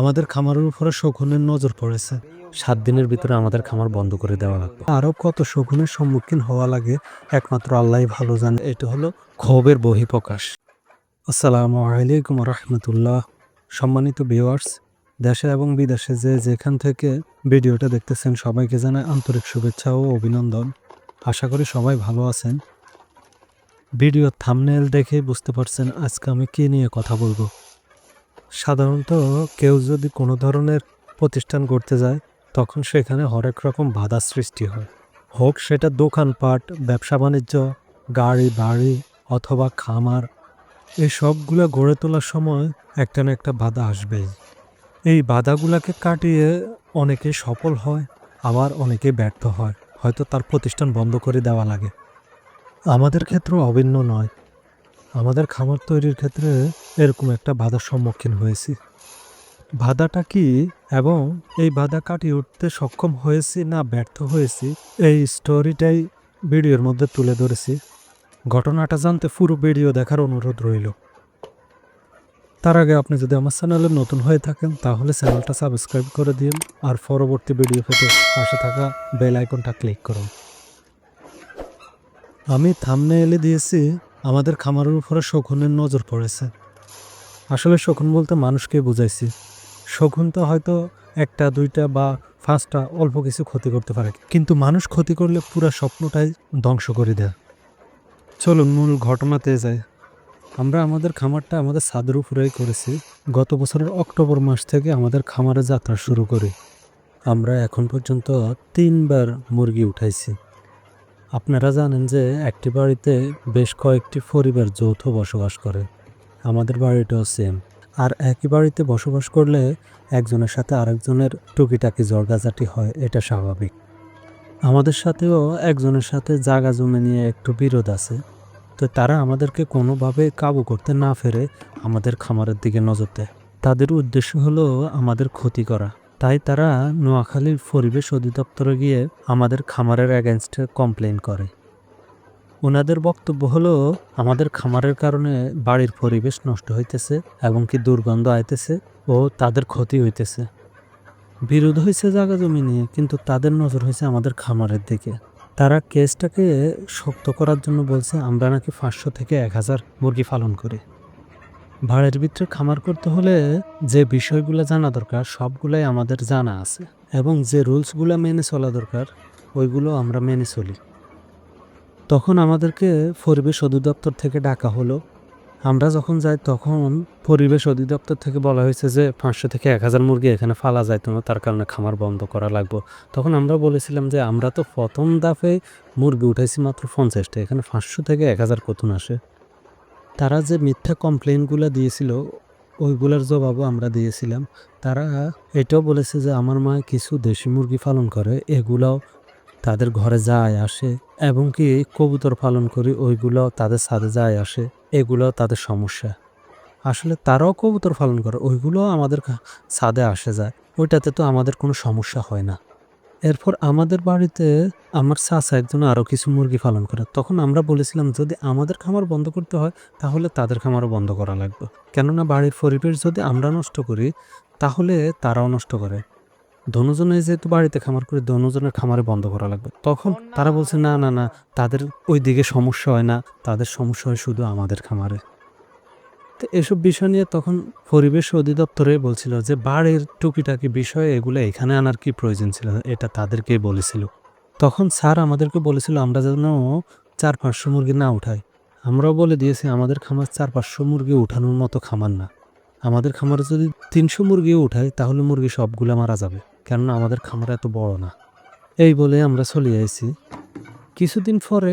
আমাদের খামারের উপরে শকুনের নজর পড়েছে। সাত দিনের ভিতরে আমাদের খামার বন্ধ করে দেওয়া লাগবে। আরও কত শকুনের সম্মুখীন হওয়া লাগে একমাত্র আল্লাহ ভালো জানে। এটা হলো ক্ষোভের বহিঃপ্রকাশ। আসসালামু আলাইকুম রহমতুল্লাহ। সম্মানিত ভিউয়ার্স দেশে এবং বিদেশে যে যেখান থেকে ভিডিওটা দেখতেছেন সবাইকে জানাই আন্তরিক শুভেচ্ছা ও অভিনন্দন। আশা করি সবাই ভালো আছেন। ভিডিও থামনেল দেখে বুঝতে পারছেন আজকে আমি কী নিয়ে কথা বলব। সাধারণত কেউ যদি কোনো ধরনের প্রতিষ্ঠান করতে যায়, তখন সেখানে হরেক রকম বাধা সৃষ্টি হয়। হোক সেটা দোকানপাট, ব্যবসা বাণিজ্য, গাড়ি, বাড়ি অথবা খামার, এই সবগুলো গড়ে তোলার সময় একটা না একটা বাধা আসবেই। এই বাধাগুলোকে কাটিয়ে অনেকে সফল হয়, আবার অনেকে ব্যর্থ হয়, হয়তো তার প্রতিষ্ঠান বন্ধ করে দেওয়া লাগে। আমাদের ক্ষেত্রেও অভিন্ন নয়। আমাদের খামার তৈরির ক্ষেত্রে এরকম একটা বাধার সম্মুখীন হয়েছি। বাধাটা কি এবং এই বাধা কাটিয়ে উঠতে সক্ষম হয়েছি না ব্যর্থ হয়েছি, এই স্টোরিটাই ভিডিওর মধ্যে তুলে ধরেছি। ঘটনাটা জানতে পুরো ভিডিও দেখার অনুরোধ রইল। তার আগে আপনি যদি আমার চ্যানেলে নতুন হয়ে থাকেন, তাহলে চ্যানেলটা সাবস্ক্রাইব করে দিন আর পরবর্তী ভিডিও পেতে পাশে থাকা বেল আইকনটা ক্লিক করুন। আমি থামনে এলে দিয়েছি আমাদের খামারের উপরে শকুনের নজর পড়েছে। আসলে শকুন বলতে মানুষকে বুঝাইছি। শকুন তো হয়তো একটা, দুইটা বা পাঁচটা অল্প কিছু ক্ষতি করতে পারে। কিন্তু মানুষ ক্ষতি করলে পুরো স্বপ্নটাই ধ্বংস করে দেয়। চলুন, মূল ঘটনাতে যাই। আমরা আমাদের খামারটা আমাদের ছাদের উপরেই করেছি। গত বছরের অক্টোবর মাস থেকে আমাদের খামারে যাত্রা শুরু করি। আমরা এখন পর্যন্ত তিনবার মুরগি উঠাইছি। আপনারা জানেন যে একটি বাড়িতে বেশ কয়েকটি পরিবার যৌথ বসবাস করে। আমাদের বাড়িটাও সেম আর একই বাড়িতে বসবাস করলে একজনের সাথে আরেকজনের টুকিটাকি জর্গাজাটি হয়, এটা স্বাভাবিক। আমাদের সাথেও একজনের সাথে জাগা জমি নিয়ে একটু বিরোধ আছে। তো তারা আমাদেরকে কোনোভাবে কাবু করতে না ফেরে আমাদের খামারের দিকে নজর দেয়। তাদের উদ্দেশ্য হলো আমাদের ক্ষতি করা। তাই তারা নোয়াখালীর পরিবেশ অধিদপ্তরে গিয়ে আমাদের খামারের অ্যাগেনস্টে কমপ্লেন করে। ওনাদের বক্তব্য হলো, আমাদের খামারের কারণে বাড়ির পরিবেশ নষ্ট হইতেছে এবং কি দুর্গন্ধ আইতেছে ও তাদের ক্ষতি হইতেছে। বিরোধ হয়েছে জায়গা জমি নিয়ে, কিন্তু তাদের নজর হয়েছে আমাদের খামারের দিকে। তারা কেসটাকে শক্ত করার জন্য বলছে, আমরা নাকি পাঁচশো থেকে এক হাজার মুরগি পালন করি। ভাড়ের ভিতরে খামার করতে হলে যে বিষয়গুলো জানা দরকার, সবগুলাই আমাদের জানা আছে এবং যে রুলসগুলো মেনে চলা দরকার, ওইগুলো আমরা মেনে চলি। তখন আমাদেরকে পরিবেশ অধিদপ্তর থেকে ডাকা হলো। আমরা যখন যাই, তখন পরিবেশ অধিদপ্তর থেকে বলা হয়েছে যে, পাঁচশো থেকে এক হাজার মুরগি এখানে ফালা যায় না তার কারণে খামার বন্ধ করা লাগবে। তখন আমরা বলেছিলাম যে, আমরা তো প্রথম দাফে মুরগি উঠাইছি মাত্র পঞ্চাশটা, এখানে পাঁচশো থেকে এক হাজার কতুন আসে? তারা যে মিথ্যা কমপ্লেনগুলো দিয়েছিল, ওইগুলোর জবাবও আমরা দিয়েছিলাম। তারা এটাও বলেছে যে, আমার মা কিছু দেশি মুরগি পালন করে, এগুলাও তাদের ঘরে যায় আসে এবং কি কবুতর পালন করি ওইগুলো তাদের ছাদে যায় আসে এগুলো তাদের সমস্যা। আসলে তারাও কবুতর পালন করে ওইগুলো আমাদের ছাদে আসে যায়। ওইটাতে তো আমাদের কোনো সমস্যা হয় না। এরপর আমাদের বাড়িতে আমার চাচা একজন আরও কিছু মুরগি পালন করে। তখন আমরা বলেছিলাম, যদি আমাদের খামার বন্ধ করতে হয়, তাহলে তাদের খামারও বন্ধ করা লাগবে। কেননা বাড়ির পরিবেশ যদি আমরা নষ্ট করি, তাহলে তারাও নষ্ট করে। ধনুজনে যেহেতু বাড়িতে খামার করে ধনুজনের খামারে বন্ধ করা লাগবে। তখন তারা বলছে, না না না, তাদের ওই দিকে সমস্যা হয় না। তাদের সমস্যা হয় শুধু আমাদের খামারে। তো এসব বিষয় নিয়ে তখন পরিবেশ অধিদপ্তরে বলছিল যে, বাড়ির টুকিটাকি বিষয়ে এগুলো এখানে আনার কি প্রয়োজন ছিল? এটা তাদেরকেই বলেছিল। তখন স্যার আমাদেরকে বলেছিল, আমরা যেন চার পাঁচশো মুরগি না উঠাই। আমরাও বলে দিয়েছি, আমাদের খামার চার পাঁচশো মুরগি উঠানোর মতো খামার না। আমাদের খামারে যদি তিনশো মুরগিও উঠাই, তাহলে মুরগি সবগুলো মারা যাবে। কেননা আমাদের খামার এত বড় না। এই বলে আমরা চলে আসি কিছুদিন পরে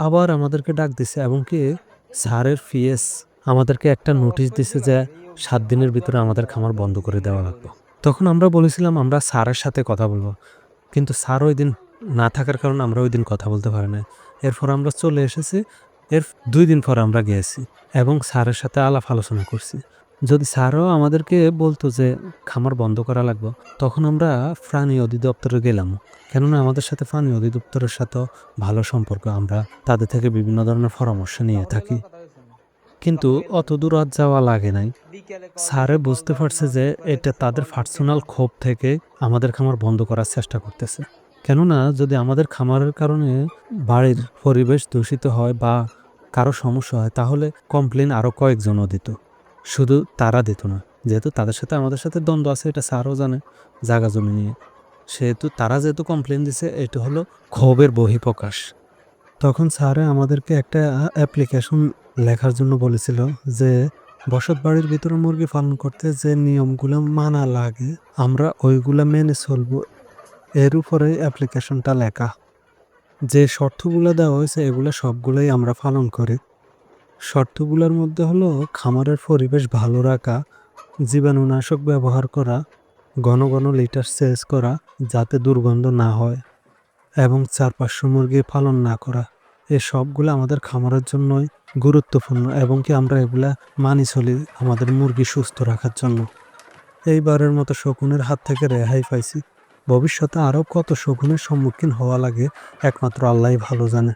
আবার আমাদেরকে ডাক দিছে, এবং কি স্যারের ফিএস আমাদেরকে একটা নোটিশ দিছে যে সাত দিনের ভিতরে আমাদের খামার বন্ধ করে দেওয়া লাগবে। তখন আমরা বলেছিলাম, আমরা স্যারের সাথে কথা বলব। কিন্তু স্যার ওই দিন না থাকার কারণে আমরা ওই দিন কথা বলতে পারি না এরপর আমরা চলে এসেছি। এর দুই দিন পর আমরা গিয়েছি এবং স্যারের সাথে আলাপ আলোচনা করছি। যদি স্যারও আমাদেরকে বলতো যে খামার বন্ধ করা লাগবে, তখন আমরা প্রাণী অধিদপ্তরে গেলাম। কেননা আমাদের সাথে প্রাণী অধিদপ্তরের সাথেও ভালো সম্পর্ক। আমরা তাদের থেকে বিভিন্ন ধরনের পরামর্শ নিয়ে থাকি। কিন্তু অত দূর আর যাওয়া লাগে নাই। স্যারে বুঝতে পারছে যে এটা তাদের পার্সোনাল ক্ষোভ থেকে আমাদের খামার বন্ধ করার চেষ্টা করতেছে। কেননা যদি আমাদের খামারের কারণে বাড়ির পরিবেশ দূষিত হয় বা কারও সমস্যা হয়, তাহলে কমপ্লেন আরও কয়েকজনও দিত। শুধু তারা দিত না, যেহেতু তাদের সাথে আমাদের সাথে দ্বন্দ্ব আছে, এটা স্যারও জানে জায়গা জমি নিয়ে। সেহেতু তারা যেহেতু কমপ্লেন দিছে, এটা হলো ক্ষোভের বহিঃপ্রকাশ। তখন স্যারে আমাদেরকে একটা অ্যাপ্লিকেশন লেখার জন্য বলেছিল যে, বসত বাড়ির ভিতরে মুরগি পালন করতে যে নিয়মগুলো মানা লাগে, আমরা ওইগুলো মেনে চলবো। এর উপরে অ্যাপ্লিকেশনটা লেখা। যে শর্তগুলো দেওয়া হয়েছে, এগুলো সবগুলোই আমরা পালন করি। শর্তগুলোর মধ্যে হলো, খামারের পরিবেশ ভালো রাখা, জীবাণুনাশক ব্যবহার করা, ঘন ঘন লিটার সেচ করা, যাতে দুর্গন্ধ না হয়। এবং চার পাঁচশো মুরগি পালন না করা। এসবগুলো সবগুলো আমাদের খামারের জন্যই গুরুত্বপূর্ণ এবং কি আমরা এগুলা মানি চলি আমাদের মুরগি সুস্থ রাখার জন্য। এইবারের মতো শকুনের হাত থেকে রেহাই পাইছি। ভবিষ্যতে আরও কত শকুনের সম্মুখীন হওয়া লাগে একমাত্র আল্লাহ ভালো জানে।